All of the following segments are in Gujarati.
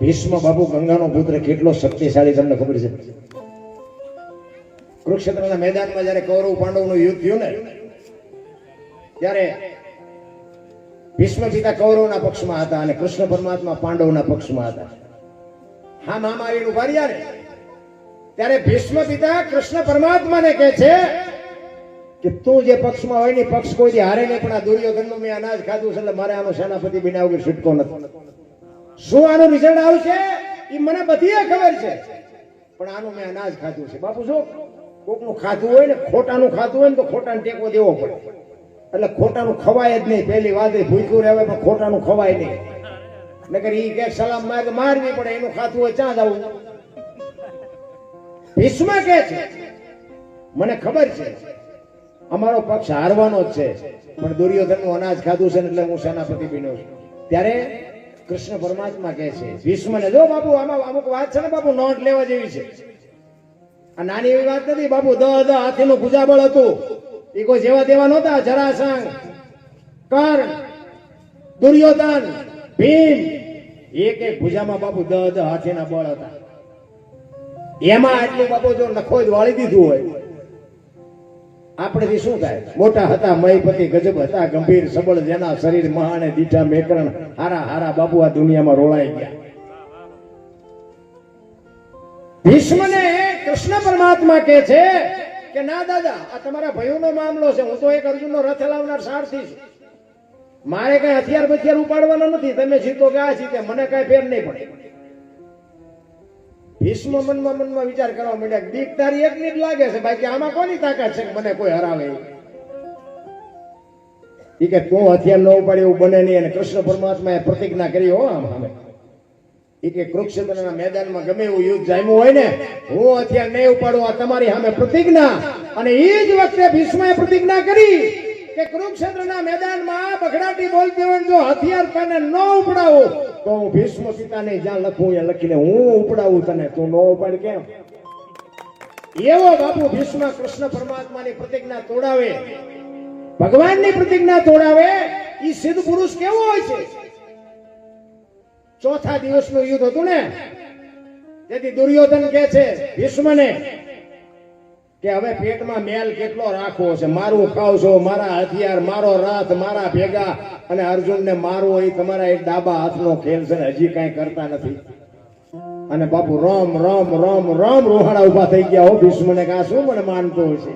ભીષ્મ બાપુ ગંગાનો પુત્ર કેટલો શક્તિશાળી તમને ખબર છે? કુરુક્ષેત્રના મેદાનમાં જ્યારે કૌરવ પાંડવનું યુદ્ધ થયું ને, ત્યારે ભીષ્મ પિતા કૌરવના પક્ષમાં હતા અને કૃષ્ણ પરમાત્મા પાંડવના પક્ષમાં હતા. હા, મામા આવીને ને, ત્યારે ભીષ્મ પિતા કૃષ્ણ પરમાત્માને કહે છે કે તું જે પક્ષમાં હોય ને પક્ષ કોઈ હારે નહીં, પણ આ દુર્યોધનનું મેં અનાજ ખાધું છે, એટલે મારે આનો સેનાપતિ બિના વગર છૂટકો નથી. શું આનું રિઝલ્ટ આવશે એ મને બધી ખબર છે. પણ આનું મેં અનાજ ખાધું છે. બાપુ શું કોકનું ખાધું હોય ને, ખોટાનું ખાધું હોય ને, તો ખોટાને ટેકો દેવો પડે. એટલે ખોટાનું ખવાય જ નહીં. પહેલી વાત ભૂખ્યું રહેવાય પણ ખોટાનું ખવાય નહીં. નકર ઈ કે સલામ માર મારવી પડે, એનું ખાતું હોય ચા જવું ભીષ્મ કે છે? મને ખબર છે. અમારો પક્ષ હારવાનો જ છે. પણ દુર્યોધનનું અનાજ ખાધું છે ને, એટલે હું સેનાપતિ બન્યો છું. ત્યારે કૃષ્ણ પરમાત્મા કહે છે, ભીષ્મને જો બાપુ, આમાં અમુક વાત છે ને બાપુ નોટ લેવા જેવી છે. આ નાની એવી વાત નથી, બાપુ દ દ હાથીનું ભુજાબળ હતું. એ કોઈ જેવા તેવા નહોતા, જરાસંઘ કર્ણ દુર્યોધન, ભીમ. એક એક ભુજામાં બાપુ દ દ હાથીના બળ હતા. એમાં આટલું બાપુ જો નખો જ વાળી દીધું હોય આપણેથી શું થાય? મોટા હતા, મયપતિ, ગજબ હતા, ગંભીર, સબળ, જેના શરીર મહાને દીઠા મેકરણ, હારા હારા બાપુ આ દુનિયામાં રોળાઈ ગયા. ભીષ્મને કૃષ્ણ પરમાત્મા કે છે કે, ના દાદા, આ તમારા ભયોનો મામલો છે. હું તો એક અર્જુનનો રથ લાવનાર સારથી છું. મારે કઈ હથિયાર બથિયાર ઉપાડવાનો નથી. તમે જીતો કે આ જીતે મને કઈ ફેર નહીં પડે. ભીષ્મ મનમાં મનમાં વિચાર કરવા માંડ્યા બીક તારી એકની જ લાગે છે. બાકી આમાં કોની તાકાત છે મને કોઈ હરાવે? એ કે તું હથિયાર ન ઉપાડે એવું બને નહીં અને કૃષ્ણ પરમાત્માએ પ્રતિજ્ઞા કરી હો આમ સામે. એ કે કુરુક્ષેત્રના મેદાનમાં ગમે એવું યુદ્ધ જામ્યું હોય ને, હું હથિયાર નહીં ઉપાડું, આ તમારી સામે પ્રતિજ્ઞા. અને એ જ વખતે ભીષ્મએ પ્રતિજ્ઞા કરી કે કુરુક્ષેત્રના મેદાનમાં બગડાટી બોલતી હોય જો હથિયાર તને ન ઉપડાવું તો હું ભીષ્મ પિતાને જ્યાં લખું ત્યાં લખીને હું ઉપડાવું તને, તું ન ઉપાડ કેમ? એવો બાપુ ભીષ્મ કૃષ્ણ પરમાત્માની પ્રતિજ્ઞા તોડાવે. ભગવાનની પ્રતિજ્ઞા તોડાવે એ સિદ્ધ પુરુષ કેવો હોય છે? ચોથા દિવસનું યુદ્ધ હતું ને? તેથી દુર્યોધન કે છે, ભીષ્મને કે હવે પેટમાં મેલ કેટલો રાખવો છે? મારું ખાવ છો, મારા હથિયાર, મારો રથ મારા ભેગા. અને અર્જુનને મારવો એ તમારા એક ડાબા હાથનો ખેલ છે ને હજી કાંઈ કરતા નથી. અને બાપુ રમ રમ રમ રમ રોહાડા ઊભા થઈ ગયા હો. ભીષ્મને કા શું મને માનતો હશે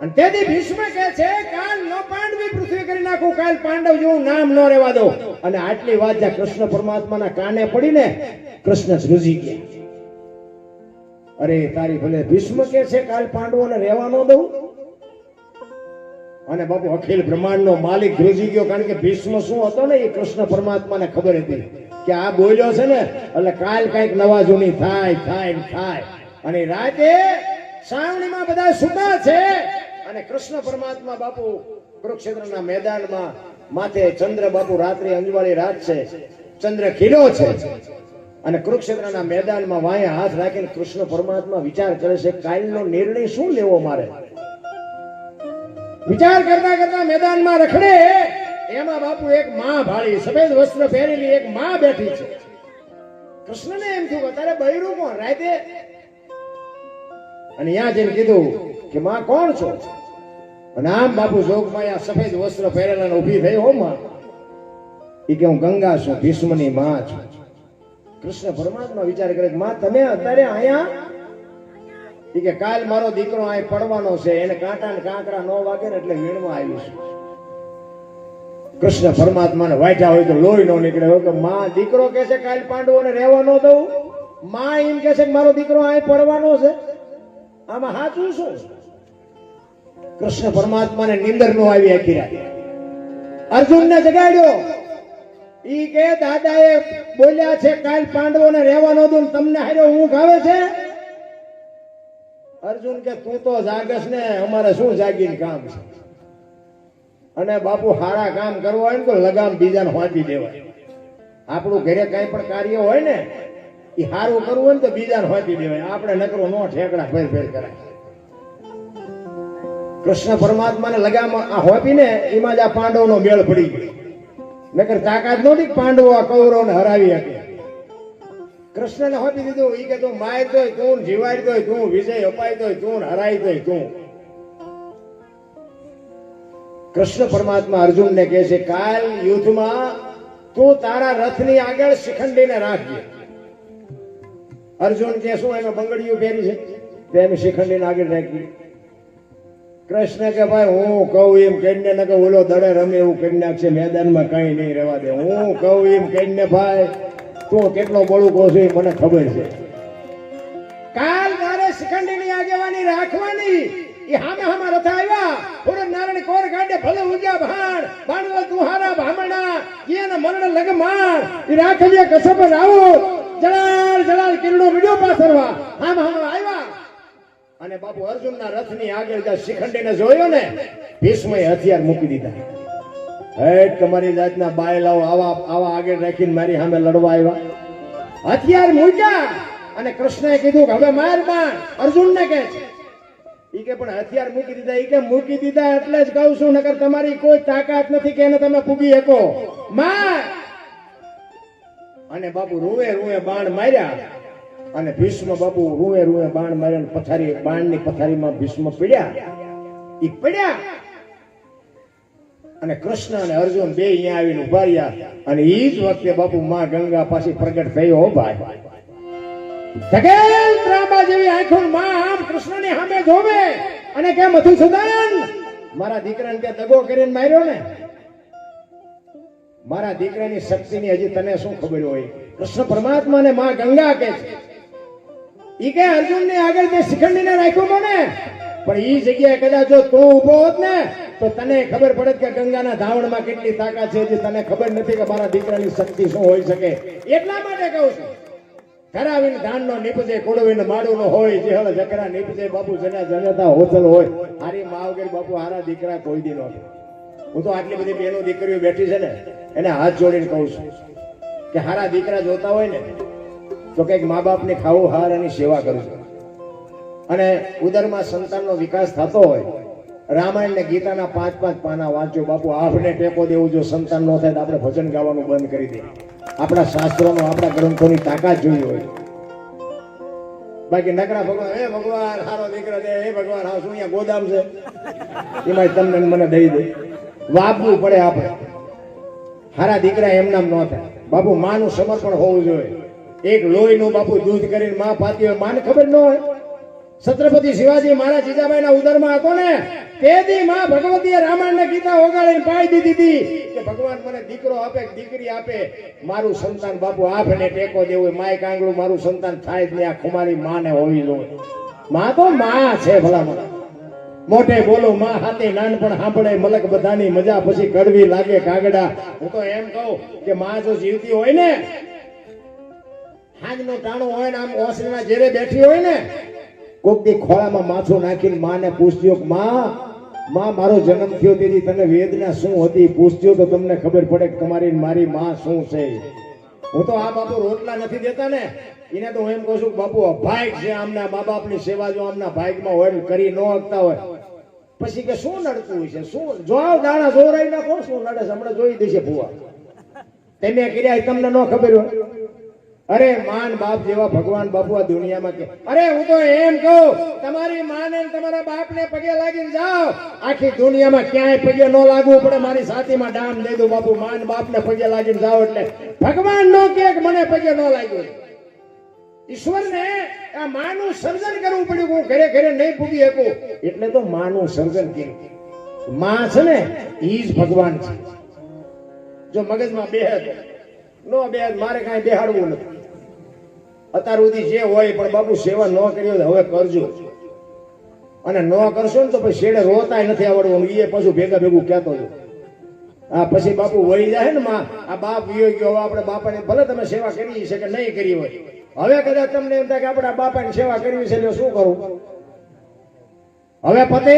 અને તેથી ભીષ્મ કહે છે, કાલ ન પાંડવી પૃથ્વી કરી નાખું, કાલ પાંડવ જેવું નામ ન રહેવા દો. અને આટલી વાત જ્યાં કૃષ્ણ પરમાત્માના કાને પડીને કૃષ્ણ ધ્રુજી ગયા. અરે, તારી ભલે ભીષ્મ કે છે કાલ પાંડવોને રહેવા ન દઉં? અને બાપુ અખિલ બ્રહ્માંડનો માલિક ધ્રુજી ગયો, કારણ કે ભીષ્મ શું હતો ને, એ કૃષ્ણ પરમાત્માને ખબર હતી કે આ બોલ્યો છે ને, એટલે કાલ કંઈક નવા થાય થાય થાય. અને રાતે સાવણીમાં બધા સુતા છે, અને કૃષ્ણ પરમાત્મા બાપુ કુરુક્ષેત્રના મેદાનમાં માથે ચંદ્ર બાપુ રાત્રે અંજવાળી રાત છે, ચંદ્ર ખીલો છે. અને કુરુક્ષેત્રના મેદાનમાં વાંહે હાથ રાખીને કૃષ્ણ પરમાત્મા વિચાર કરે છે, કાલનો નિર્ણય શું લેવો મારે? વિચાર કરતા કરતા મેદાનમાં રખડે, એમાં બાપુ એક માં ભાળી, સફેદ વસ્ત્ર પહેરેલી એક માં બેઠી છે. કૃષ્ણને એમ થયું તારે બૈરું કોણ? રાતે? અને ત્યાં જઈને કીધું કે માં કોણ છો? અને આમ બાપુ જોગમાં આ સફેદ વસ્ત્ર પહેરેલા ઊભી થઈ હો માં. એ કે હું ગંગા છું, ભીષ્મની માં છું. કૃષ્ણ પરમાત્મા વિચાર કરે માં, તમે અત્યારે અહીંયા? કે કાલ મારો દીકરો અહીં પડવાનો છે, એને કાંટા ને કાંકરા નો વાગે ને એટલે વીણમાં આવીશ કૃષ્ણ પરમાત્માને વાંચ્યા હોય તો લોહી નો નીકળે. હોય કે માં દીકરો કે છે કાલ પાંડવોને રહેવા ન દઉં? માં એમ કે છે કે મારો દીકરો અહીં પડવાનો છે. આમાં સાચું શું? કૃષ્ણ પરમાત્માને નિંદર નો આવી આખી રાત. અર્જુનને જગાડ્યો. ઈ કે, દાદાએ બોલ્યા છે, કાલ પાંડવોને રહેવાનો દઉં તમને હારે ઊંઘ આવે છે? અર્જુન કે, તું તો જાગસ ને, અમારે શું જાગીને કામ છે? અને બાપુ હારા કામ કરવા હોય ને તો લગામ બીજાને વાંચી દેવાય. આપણું ઘરે કઈ પણ કાર્ય હોય ને એ સારું કરવું હોય ને તો બીજાને હોંચી દેવાય. આપણે નકરો નો ઠેકડા ફેર ફેર કરાય કૃષ્ણ પરમાત્માને લગામ આ હોપી ને એમાં જ આ પાંડવનો મેળ પડી ગયો. નકર તાકાત નહોતી પાંડવો આ કૌરવને હરાવી શકે. કૃષ્ણને આપી દીધું એ કે તું માય તોય તું જીવાય તું, વિજય અપાય તું હરાય તોય તું. કૃષ્ણ પરમાત્મા અર્જુનને કહે છે, કાલ યુદ્ધમાં તું તારા રથની આગળ શિખંડીને રાખજે. અર્જુન કે શું એનો બંગડીઓ પહેરી છે? તેમ શિખંડીને આગળ રાખી કૃષ્ણ કે ભાઈ, હું કહું એમ કહીને ને કે ઓલો દડે રમે એવું કરી નાખશે, મેદાનમાં કઈ નહીં રહેવા દે. હું કહું એમ કહીને ભાઈ, તું કેટલો બળું કહો છું એ મને ખબર છે. કાલ તારે શિખંડીની આગેવાની રાખવાની. એ હામે હામે રથ આવ્યા. પૂરણ નારાયણ કોર કાઢે ભલે ઉગ્યા ભાણ બાણવો દુહારા ભામણા એને મરણ, લગમાણ. એ રાખજે કસબ રાવો જલાલ જલાલ, કિરણો વિડિયો પાસરવા હામ હામ આવ્યા. અને બાપુ અર્જુનના રથની આગળ શિખંડી ને જોયો ને ભીષ્મ હથિયાર મૂકી દીધા. હેઠ તમારી જાતના બાયલાઓ આવા આવા આગળ રાખીને મારી સામે લડવા આવ્યા. હથિયાર મૂક્યા અને કૃષ્ણએ કીધું કે, હવે માર બાણ. અર્જુનને કહે છે. ઈ કે, પણ હથિયાર મૂકી દીધા. ઈ કે, મૂકી દીધા એટલે જ કહું છું, નકર તમારી કોઈ તાકાત નથી કે એને તમે ફૂગી શકો. માર. અને બાપુ રૂવે રૂવે બાણ માર્યા. અને ભીષ્મ બાપુ રૂએ રૂએ બાણ માર્યા પથારી, બાણની પથારીમાં ભીષ્મ પીડ્યા. એ પીડ્યા. અને કૃષ્ણ અને અર્જુન બે અહીંયા આવીને ઊભા રહ્યા. અને એ જ વખતે બાપુ માં ગંગા પાછી પ્રગટ થઈ હો ભાઈ. સગેલ ત્રાંબા જેવી આંખો માં આમ કૃષ્ણની સામે જોવે અને કે મધુસૂદન, મારા દીકરાને કે દગો કરીને માર્યો ને? મારા દીકરાની શક્તિની હજી તને શું ખબર હોય? કૃષ્ણ પરમાત્માને માં ગંગા કે છે. ઈ અર્જુન અર્જુનની આગળ જે શિખંડી ને રાખ્યો મને. પણ એ જગ્યાએ કદાચ જો તું ઊભો હોત ને, તો તને ખબર પડે કે ગંગાના ધાવણમાં કેટલી તાકાત છે જે તને ખબર નથી કે મારા દીકરાની શક્તિ શું હોઈ શકે. એટલા માટે કહું છું. ખરાવીને ધાનનો નીપજે કોડવીને માડુનો હોય, જેહળ, જકરા નીપજે, બાપુ જના જનતા હોતલ હોય, હારી મા વગર બાપુ, હારા દીકરા કોઈ દી નહોતો હું તો આટલી બધી બેનો દીકરીઓ બેઠી છે ને, એને હાથ જોડીને કહું છું કે હારા દીકરા જોતા હોય ને તો કંઈક મા બાપની ખાવું, હાર એની સેવા કરું છું. અને ઉદરમાં સંતાનનો વિકાસ થતો હોય રામાયણ ને ગીતાના પાંચ પાંચ પાના વાંચો, બાપુ આપણે ટેકો દેવું જો સંતાન ન થાય તો આપણે ભજન ગાવાનું બંધ કરી દઈએ. આપણા શાસ્ત્રોનો, આપણા ગ્રંથોની તાકાત જોઈ હોય. બાકી નકરા ભગવાન, હે ભગવાન, હારો દીકરો દે હે ભગવાન હા શું ગોદામ છે? એમાં તમને ને મને દઈ દે. વાપવું પડે આપણે. હારા દીકરા એમનામ ન થાય. બાપુ, માનું સમર્પણ હોવું જોઈએ. એક લોહીનું બાપુ દૂધ કરીને માં પાતી હોય માને ખબર ન હોય. છત્રપતિ શિવાજી મારા જીજાબાઈના ઉદરમાં હતો ને તે દી માં ભગવતીએ રામાયણ ને ગીતા ઓગાળીને પાઈ દીધી હતી કે ભગવાન મને દીકરો આપે, દીકરી આપે. મારું સંતાન બાપુ આપને ટેકો દેવું માય કાંગડું મારું સંતાન થાય જ નહીં, આ ખુમારી માને હોવી જોઈએ. માં તો માં છે ભલા મને મોટે બોલો, માં હાથે નાનપણ સાંભળે, મલક બધાની મજા પછી કડવી લાગે કાગડા. હું તો એમ કહું કે માં જો જીવતી હોય ને હાજનું ટાણું હોય ને આમ ઓસરીના જેરે બેઠી હોય ને કોક દી ખોળામાં માથું નાખીને માને પૂછજો માં માં, મારો જન્મ થયો તેથી તને વેદના શું હતી? પૂછજો તો તમને ખબર પડે કે તમારી મારી માં શું છે. હું તો આ બાપુ રોટલા નથી દેતા ને, એને તો હું એમ કહું છું બાપુ ભાઈક છે આમના મા બાપની સેવા જો આમના ભાઈકમાં હોય કરી ન હકતા હોય. પછી કે, શું નડતું હોય છે? શું? જો દાણા જોરાઈ નાખો, શું નડે હમણાં જોઈ દેશે ભુવા. તમે કર્યા તમને ન ખબર હોય. અરે, માન બાપ જેવા ભગવાન બાપુ આ દુનિયામાં કે અરે, હું તો એમ કહું, તમારી માને તમારા બાપને પગે લાગીને જાઓ. આખી દુનિયામાં ક્યાંય પગે ન લાગવું પડે, મારી સાથીમાં ડામ દઈ દઉં, બાપુ, માન બાપને પગે લાગીને જાઓ એટલે ભગવાન નો કે મને પગે ન લાગ્યું? ઈશ્વરને આ માનું સર્જન કરવું પડ્યું હું ઘરે ઘરે નહીં પૂગી શકું? એટલે તો માનું સર્જન કર્યું માં છે ને, ઈ જ ભગવાન છે. જો મગજમાં બેહદ નો બેન, મારે કાંઈ બેહાડવું નથી. અત્યાર સુધી જે હોય, પણ બાપુ સેવા ન કરી હવે કરજો. અને ન કરશો ને તો પછી શેડે રોતાય નથી આવડવાનું એ પાછું ભેગા ભેગું કહેતો હતો આ પછી બાપુ વહી જાય ને માં, આ બાપ વિયો ગયો, હવે આપણે બાપાને ભલે તમે સેવા કરી છે કે નહીં કરી હોય. હવે કદાચ તમને એમ થાય કે આપણા બાપાની સેવા કરવી છે એટલે શું કરવું હવે પતે?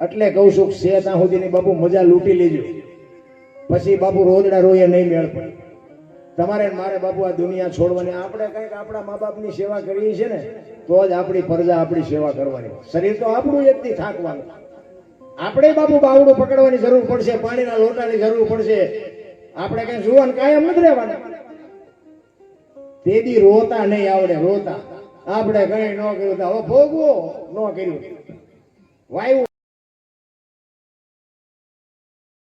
એટલે કહું છું છે ત્યાં સુધીની બાપુ મજા લૂંટી લેજો. પછી બાપુ રોજડા રોયે નહીં મેળ પડે. તમારે મારે બાપુ આ દુનિયા છોડવાની. આપણે કંઈક આપણા મા બાપની સેવા કરીએ છીએ ને, તો જ આપણી પ્રજા આપણી સેવા કરવાની. શરીર તો આપણું એકથી થાકવાનું. આપણે બાપુ બાવડું પકડવાની જરૂર પડશે, પાણીના લોટાની જરૂર પડશે. આપણે કઈ જુવાન કાયમ નથી રહેવાના. તેદી રોતા નહીં આવડે, રોતા. આપણે કઈ ન કર્યું ભોગવો ન કર્યું. વાયુ